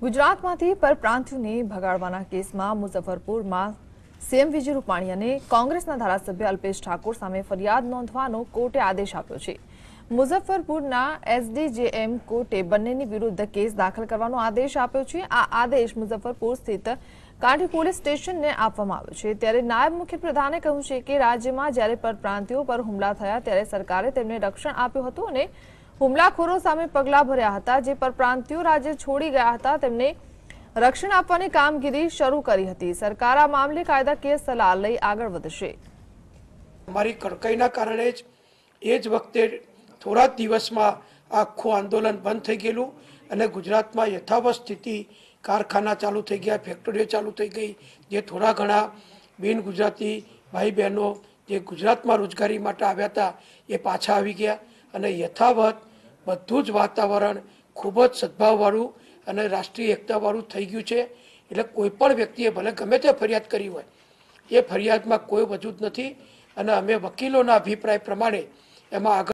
ગુજરાતમાંથી પરપ્રાંતિયોને ભગાડવાના કેસમાં મુઝફ્ફરપુરમાં સીએમ વિજય રૂપાણી અને કોંગ્રેસના ધારાસભ્ય અલ્પેશ ઠાકોર સામે ફરિયાદ નોંધવાનો કોર્ટે આદેશ આપ્યો છે. મુઝફ્ફરપુરના એસડીજેએમ કોર્ટે બંનેની વિરુદ્ધ કેસ દાખલ કરવાનો આદેશ આપ્યો છે. આ આદેશ મુઝફ્ફરપુર સ્થિત કાંઠી પોલીસ સ્ટેશનને આપવામાં આવ્યો છે. ત્યારે નાયબ મુખ્યપ્રધાને કહ્યું છે કે રાજ્યમાં જ્યારે પરપ્રાંતિયો પર હુમલા થયા ત્યારે સરકારે તેમને રક્ષણ આપ્યું હતું અને હુમલાખોરો સામે પગલાં ભર્યા હતા, જે પરપ્રાંતિયો રાજ્ય છોડી ગયા હતા. તેમને રક્ષણ આપવાની કામગીરી શરૂ કરી હતી. સરકાર આ મામલે કાયદાકીય સલાહ લઈ આગળ વધશે. અમારી કડકાઈના કારણે જ એ જ વખતે થોડા દિવસમાં આખું આંદોલન બંધ થઈ ગયેલું અને ગુજરાતમાં યથાવત સ્થિતિ કારખાના ચાલુ થઈ ગયા, ફેક્ટરીઓ ચાલુ થઈ ગઈ, જે થોડા ઘણા બિન ગુજરાતી ભાઈ બહેનો જે ગુજરાતમાં રોજગારી માટે આવ્યા હતા એ પાછા આવી ગયા. અને યથાવત બધું જ વાતાવરણ ખૂબ જ સદભાવવાળું અને રાષ્ટ્રીય એકતાવાળું થઈ ગયું છે. એટલે કોઈ પણ વ્યક્તિએ ભલે ગમે તે ફરિયાદ કરી હોય, એ ફરિયાદમાં કોઈ વજૂદ નથી. અને અમે વકીલોના અભિપ્રાય પ્રમાણે એમાં આગળ